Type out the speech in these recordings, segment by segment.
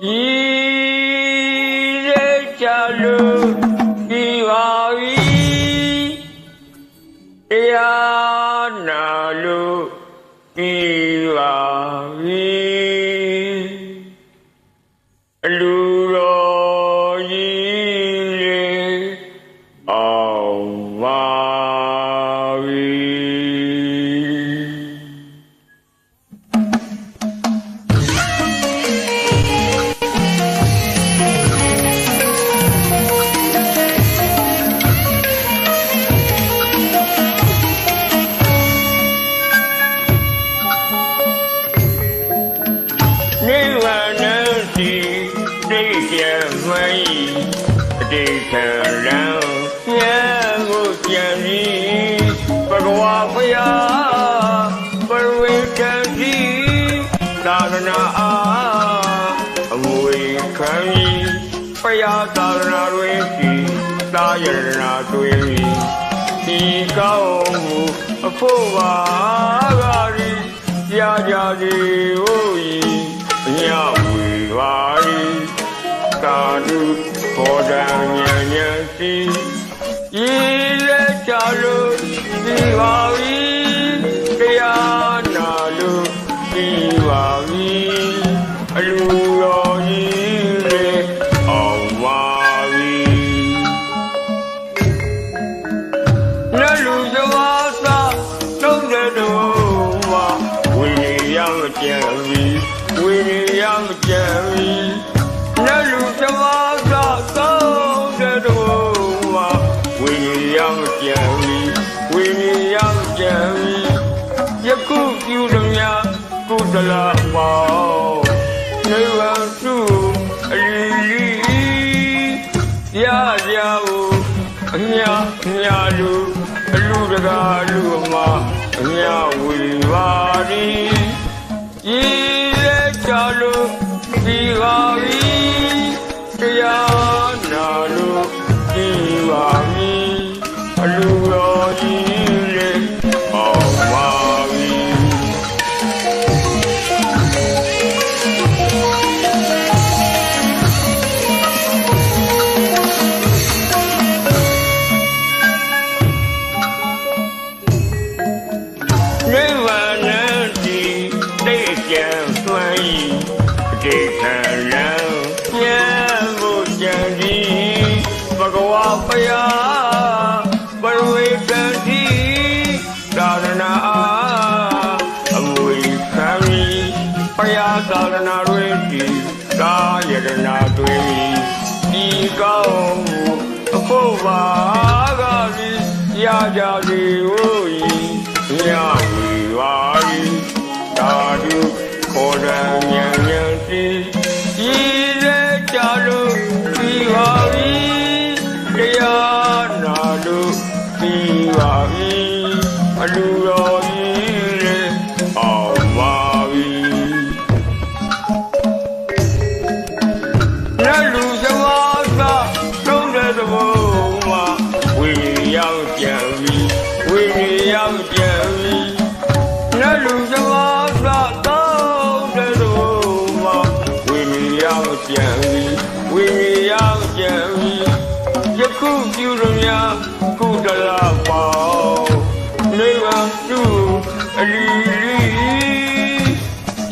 一日假如你话一，呀那路你话一，路。 တိတ်ကျမှန်အတိတ်ခံရန်ဉာဏ်ကိုကြံပြီးဘဂဝါဖယားပရဝေကံစီသာသနာအားအမွေခံပြီးဖယားသာသနာတွင်စီသာယရနာတွင်ဒီကောင်းမှုအဖို့ပါကားရီကြာကြာစီဟိုဤညဝေပါ ရီသာဓုဘောဓံဉာဏ်ဉာဏ်စီဤလက်ချလို့ဒီပါရီတရားနာလို့ဒီပါရီအလူတော်ကြီးလေအောင်ပါရီနလူဇဝါသာသုံးတဲ့တော်မှာဝိရိယမကြံပြီးဝိရိယမကြံပြီး နလူဇဝါသာသုံးတဲ့တော်မှာဝိရိယမကြံပြီးဝိရိယမကြံပြီးယခုပြုသည်များကုသလမောနိဗ္ဗာန်စုအလီလီရကြဘူးအညာအညာလူအလူတကာလူအမအညာဝီပါ ဝါဖယားပရဝေကံတိသာသနာအားအမွေခံဤဖယားသာသနာတွင်ဒီကာယရနာတွင်ဒီကောင်းမှုအဖို့ပါကားဒီရကြစီဟို ဝိညာဉ်ကြံပြီးနလူဇဝါသာသုံးတဲ့သဘောမှာဝိညာဉ်ကြံပြီးဝိညာဉ်ကြံပြီးယခုပြုလို့များကုသလပေါင်းနိဗ္ဗာန်သူအလီလီ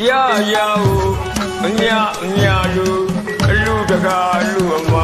ရရဟုအညာအညာလူအလူတကာလူအမ